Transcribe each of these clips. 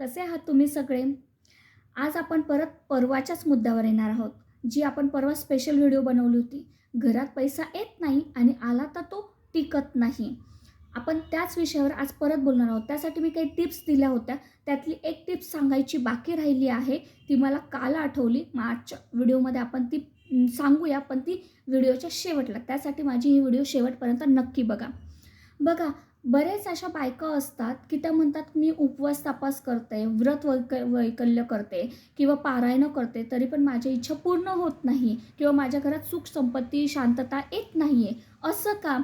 कसे आहात तुम्ही सगळे? आज आपण परत परवाच्याच मुद्द्यावर येणार आहोत जी आपण परवा स्पेशल व्हिडिओ बनवली होती. घरात पैसा येत नाही आणि आला तर तो टिकत नाही. आपण त्याच विषयावर आज परत बोलणार आहोत. त्यासाठी मी काही टिप्स दिल्या होत्या. त्यातली एक टिप्स सांगायची बाकी राहिली आहे. ती मला काल आठवली. मागच्या व्हिडिओमध्ये आपण ती सांगूया. पण ती व्हिडिओच्या शेवटला. त्यासाठी माझी ही व्हिडिओ शेवटपर्यंत नक्की बघा. बघा बरेच अशा बायका असतात की त्या म्हणतात मी उपवास तपास करते व्रत वैक वैकल्य करते किंवा पारायणं करते तरी पण माझ्या इच्छा पूर्ण होत नाही किंवा माझ्या घरात सुख संपत्ती शांतता येत नाही आहे असं का?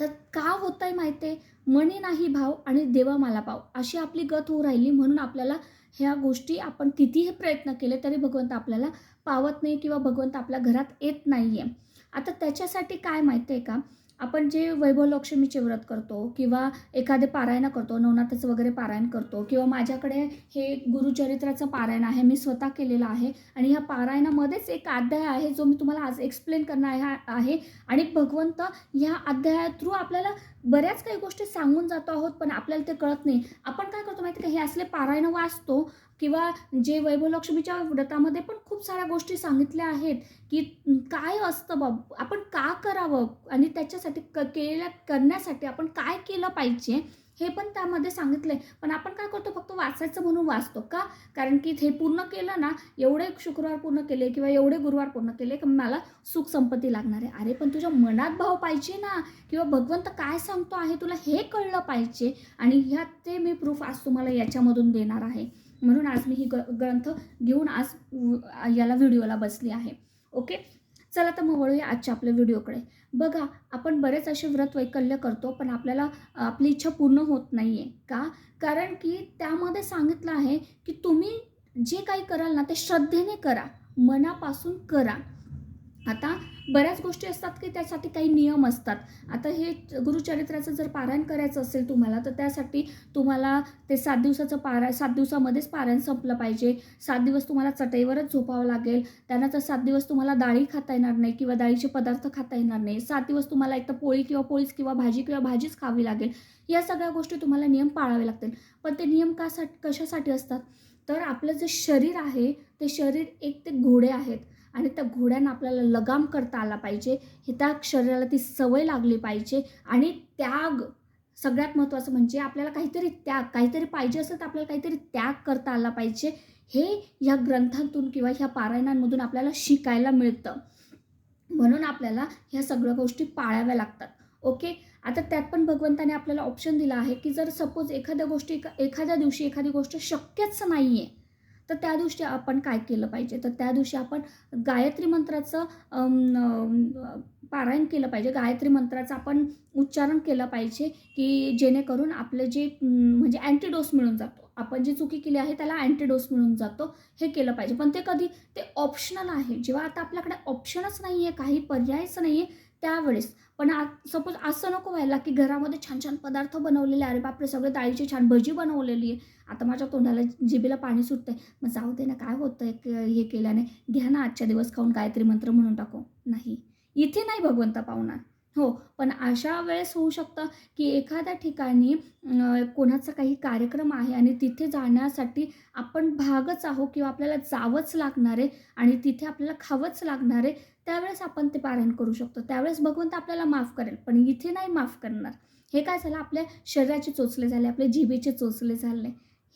तर का होत आहे माहिती आहे मनी नाही भाव आणि देवा मला पाव. अशी आपली गत होऊ राहिली म्हणून आपल्याला ह्या गोष्टी आपण कितीही प्रयत्न केले तरी भगवंत आपल्याला पावत नाही किंवा भगवंत आपल्या घरात येत नाही आहे आता त्याच्यासाठी काय माहिती आहे का? आपण जे वैभव लक्ष्मीचे व्रत करतो किंवा एखादे पारायण करतो नवनाथाचं वगैरे पारायण करतो किंवा माझ्याकडे हे गुरुचरित्राचं पारायण आहे मी स्वतः केलेलं आहे आणि ह्या पारायणामध्येच एक अध्याय आहे जो मी तुम्हाला आज एक्सप्लेन करणार आहे आहे आणि भगवंत ह्या अध्याया थ्रू आपल्याला बऱ्याच काही गोष्टी सांगून जातो आहोत पण आपल्याला ते कळत नाही. आपण काय करतो माहिती का? हे असले पारायण वाचतो किंवा जे वैभव लक्ष्मीच्या व्रतामध्ये पण खूप साऱ्या गोष्टी सांगितल्या आहेत की काय असतं बाब आपण का करावं आणि त्याच्यासाठी क केल्या करण्यासाठी आपण काय केलं पाहिजे? हे पण त्यामध्ये सांगितलं आहे पण आपण काय करतो फक्त वाचायचं म्हणून वाचतो का? कारण की हे पूर्ण केलं ना एवढे शुक्रवार पूर्ण केले किंवा एवढे गुरुवार पूर्ण केले की मला सुख संपत्ती लागणार आहे. अरे पण तुझ्या मनात भाव पाहिजे ना. किंवा भगवंत काय सांगतो आहे तुला हे कळलं पाहिजे आणि ह्यात ते मी प्रूफ आज तुम्हाला याच्यामधून देणार आहे. म्हणून आज मी ही ग ग्रंथ घेऊन आज याला व्हिडिओला बसली आहे. ओके? चला तर मग वळूया आजच्या आपल्या व्हिडिओकडे. बघा आपण बरेच असे व्रत वैकल्य करतो पण आपल्याला आपली इच्छा पूर्ण होत नाही आहे का? कारण की त्यामध्ये सांगितलं आहे की तुम्ही जे काही कराल ना ते श्रद्धेने करा. मनापासून करा. आता बऱ्याच गोष्टी असतात की त्यासाठी काही नियम असतात. आता हे गुरुचरित्राचं जर पारायण करायचं असेल तुम्हाला तर त्यासाठी तुम्हाला ते सात दिवसाचं पारा सात दिवसामध्येच पारायण संपलं पाहिजे. सात दिवस तुम्हाला चटईवरच झोपावं लागेल. त्यानंतर सात दिवस तुम्हाला डाळी खाता येणार नाही किंवा डाळीचे पदार्थ खाता येणार नाही. सात दिवस तुम्हाला एक तर पोळी किंवा पोळीच किंवा भाजी किंवा भाजीच खावी लागेल. या सगळ्या गोष्टी तुम्हाला नियम पाळावे लागतील. पण ते नियम कासाठी कशासाठी असतात? तर आपलं जे शरीर आहे ते शरीर एक ते घोडे आहेत. आणि त्या घोड्यांना आपल्याला लगाम करता आला पाहिजे. हे त्या शरीराला ती सवय लागली पाहिजे. आणि त्याग सगळ्यात महत्त्वाचं म्हणजे आपल्याला काहीतरी त्याग काहीतरी पाहिजे असेल तर आपल्याला काहीतरी त्याग करता आला पाहिजे. हे ह्या ग्रंथांतून किंवा ह्या पारायणांमधून आपल्याला शिकायला मिळतं. म्हणून आपल्याला ह्या सगळ्या गोष्टी पाळाव्या लागतात. ओके? आता त्यात पण भगवंताने आपल्याला ऑप्शन दिला आहे की जर सपोज एखाद्या गोष्टी एखाद्या दिवशी एखादी गोष्ट शक्यच नाही आहे तर त्या दिवशी आपण काय केलं पाहिजे? तर त्या दिवशी आपण गायत्री मंत्राचं पारायण केलं पाहिजे. गायत्री मंत्राचं आपण उच्चारण केलं पाहिजे की जेणेकरून आपलं जे म्हणजे अँटीडोस मिळून जातो. आपण जी चुकी केली आहे त्याला अँटीडोस मिळून जातो. हे केलं पाहिजे. पण ते कधी ते ऑप्शनल आहे. जेव्हा आता आपल्याकडे ऑप्शनच नाही आहे काही पर्यायच नाही आहे त्यावेळेस. पण आ सपोज असं नको व्हायला की घरामध्ये छान छान पदार्थ बनवलेले अरे बापरे सगळे डाळीची छान भजी बनवलेली आहे. आता माझ्या तोंडाला जिभेला पाणी सुटतंय. मग जाऊ दे ना काय होतं आहे हे केल्याने? घ्या ना आजच्या दिवस खाऊन गायत्री मंत्र म्हणून टाकू. नाही. इथे नाही भगवंत पाहुणार हो पण अशा वेळेस होऊ शकतं की एखाद्या ठिकाणी कोणाचा काही कार्यक्रम आहे आणि तिथे जाण्यासाठी आपण भागच आहो किंवा आपल्याला जावंच लागणार आहे आणि तिथे आपल्याला खावंच लागणार आहे त्यावेळेस आपण ते पारायण करू शकतो. त्यावेळेस भगवंत आपल्याला माफ करेल पण इथे नाही माफ करणार. हे काय झालं? आपल्या शरीराचे चोचले झाले आपल्या जिभेचे चोचले झाले.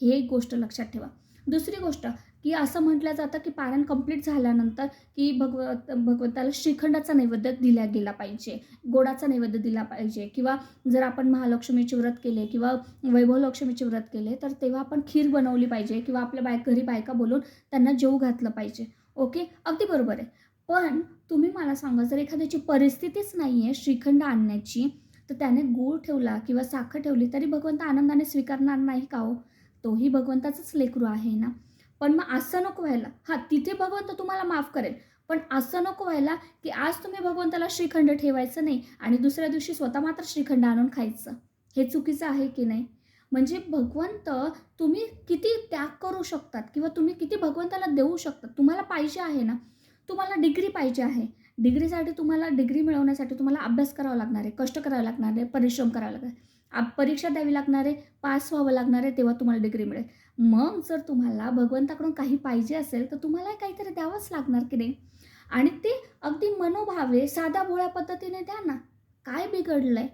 हे एक गोष्ट लक्षात ठेवा. दुसरी गोष्ट की असं म्हटलं जातं की पारायण कंप्लीट झाल्यानंतर की भगवत भगवंताला श्रीखंडाचा नैवेद्य दिला गेला पाहिजे गोडाचा नैवेद्य दिला पाहिजे. किंवा जर आपण महालक्ष्मीचे व्रत केले किंवा वैभव लक्ष्मीचे व्रत केले तर तेव्हा आपण खीर बनवली पाहिजे किंवा आपल्या बाय घरी बायका बोलून त्यांना जेव घातलं पाहिजे. ओके? अगदी बरोबर आहे. पण तुम्ही मला सांगा जर एखाद्याची परिस्थितीच नाही आहे श्रीखंड आणण्याची तर त्याने गूळ ठेवला किंवा साखर ठेवली तरी भगवंत आनंदाने स्वीकारणार नाही का हो? तोही भगवंताचंच लेकरू आहे ना? पण मग असं नको व्हायला. हां तिथे भगवंत तुम्हाला माफ करेल. पण असं नको व्हायला की आज तुम्ही भगवंताला श्रीखंड ठेवायचं नाही आणि दुसऱ्या दिवशी स्वतः मात्र श्रीखंड आणून खायचं. हे चुकीचं आहे की नाही? म्हणजे भगवंत तुम्ही किती त्याग करू शकतात किंवा तुम्ही किती भगवंताला देऊ शकतात तुम्हाला पाहिजे आहे ना? तुम्हाला डिग्री पाहिजे आहे. डिग्रीसाठी तुम्हाला डिग्री मिळवण्यासाठी तुम्हाला अभ्यास करावा लागणार आहे कष्ट करावे लागणार आहे परिश्रम करावा लागणार आहे. परीक्षा द्यावी लागणार आहे पास व्हावं लागणार आहे तेव्हा तुम्हाला डिग्री मिळेल. मग जर तुम्हाला भगवंताकडून काही पाहिजे असेल तर तुम्हाला काहीतरी द्यावंच लागणार की नाही? आणि ते अगदी मनोभावे साधा भोळ्या पद्धतीने द्या ना. काय बिघडलं आहे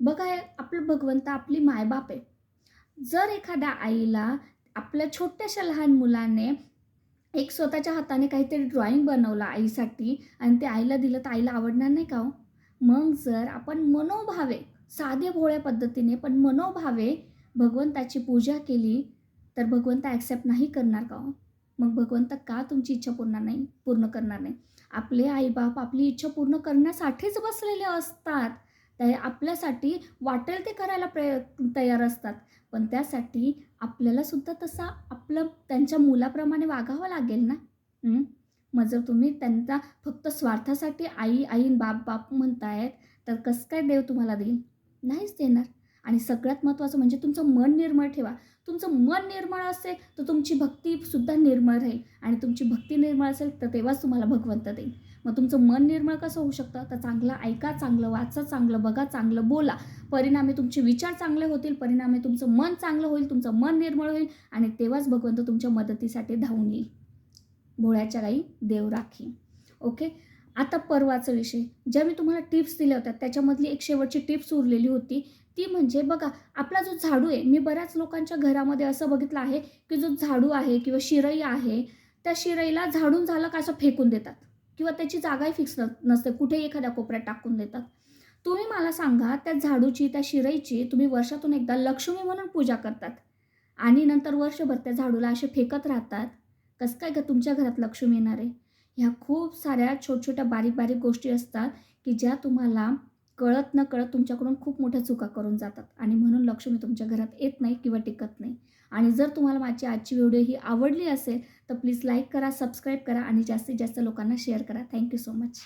बघा आपलं भगवंत आपली मायबाप आहे. जर एखाद्या आईला आपल्या छोट्याशा लहान मुलाने एक स्वतःच्या हाताने काहीतरी ड्रॉइंग बनवलं आईसाठी आणि ते आईला दिलं तर आईला आवडणार नाही का हो? मग जर आपण मनोभावे साधे भोळ्या पद्धतीने पण मनोभावे भगवंताची पूजा केली तर भगवंत ॲक्सेप्ट नाही करणार का हो? मग भगवंत का तुमची इच्छा पूर्ण नाही पूर्ण करणार नाही? आपले आईबाप आपली इच्छा पूर्ण करण्यासाठीच बसलेले असतात. त्या आपल्यासाठी वाटेल ते करायला प्रय तयार असतात. पण त्यासाठी आपल्याला सुद्धा तसा आपलं त्यांच्या मुलाप्रमाणे वागावं लागेल ना? मग जर तुम्ही त्यांचा फक्त स्वार्थासाठी आई आईन बाप बाप म्हणतायत तर कसं काय देव तुम्हाला देईल? नाहीच देणार. आणि सगळ्यात महत्त्वाचं म्हणजे तुमचं मन निर्मळ ठेवा. तुमचं मन निर्मळ असेल तर तुमची भक्तीसुद्धा निर्मळ राहील. आणि तुमची भक्ती निर्मळ असेल तर तेव्हाच तुम्हाला भगवंत देईल. मग तुमचं मन निर्मळ कसं होऊ शकतं? तर चांगलं ऐका चांगलं वाचा चांगलं बघा चांगलं बोला. परिणामी तुमचे विचार चांगले होतील परिणामी तुमचं मन चांगलं होईल तुमचं मन निर्मळ होईल. आणि तेव्हाच भगवंत तुमच्या मदतीसाठी धावून येईल. भोळ्याच्या गाई देव राखी. ओके? आता परवाचा विषय. ज्या मी तुम्हाला टिप्स दिल्या होत्या त्याच्यामधली एक शेवटची टिप्स उरलेली होती ती म्हणजे बघा आपला जो झाडू आहे मी बऱ्याच लोकांच्या घरामध्ये असं बघितलं आहे की जो झाडू आहे किंवा शिरई आहे त्या शिरईला झाडून झालं का असं फेकून देतात? किंवा त्याची जागाही फिक्स नसते कुठेही एखाद्या कोपऱ्यात टाकून देतात. तुम्ही मला सांगा त्या झाडूची त्या शिरईची तुम्ही वर्षातून एकदा लक्ष्मी म्हणून पूजा करतात आणि नंतर वर्षभर त्या झाडूला असे फेकत राहतात? कसं काय का तुमच्या घरात लक्ष्मी येणार आहे? ह्या खूप साऱ्या छोट छोट्या बारीक बारीक गोष्टी असतात की ज्या तुम्हाला कळत न कळत तुमच्याकडून खूप मोठ्या चुका करून जातात आणि म्हणून लक्ष्मी तुमच्या घरात येत नाही किंवा टिकत नाही आणि जर तुम्हाला माझी आजची व्हिडिओ ही आवडली असेल तर प्लीज लाईक करा सबस्क्राईब करा आणि जास्तीत जास्त लोकांना शेअर करा. Thank you so much.